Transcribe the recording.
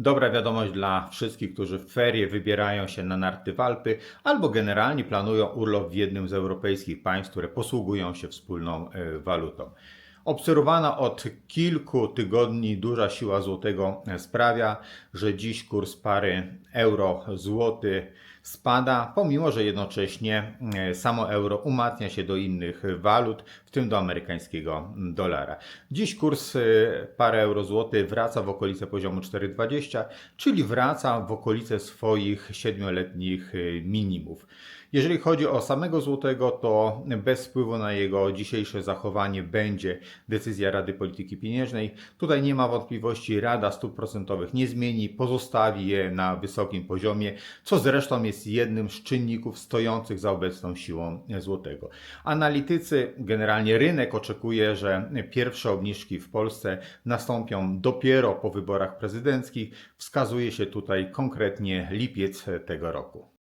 Dobra wiadomość dla wszystkich, którzy w ferie wybierają się na narty w Alpy albo generalnie planują urlop w jednym z europejskich państw, które posługują się wspólną e, walutą. Obserwowana od kilku tygodni duża siła złotego sprawia, że dziś kurs pary euro-złoty spada, pomimo że jednocześnie e, samo euro umacnia się do innych walut, w tym do amerykańskiego dolara. Dziś kurs e, pary euro-złoty wraca w okolice poziomu 4,20, czyli wraca w okolice swoich siedmioletnich e, minimów. Jeżeli chodzi o samego złotego, to bez wpływu na jego dzisiejsze zachowanie będzie decyzja Rady Polityki Pieniężnej. Tutaj nie ma wątpliwości, Rada stóp procentowych nie zmieni, pozostawi je na wysokim poziomie, co zresztą jest jednym z czynników stojących za obecną siłą złotego. Analitycy, generalnie rynek oczekuje, że pierwsze obniżki w Polsce nastąpią dopiero po wyborach prezydenckich. Wskazuje się tutaj konkretnie lipiec tego roku.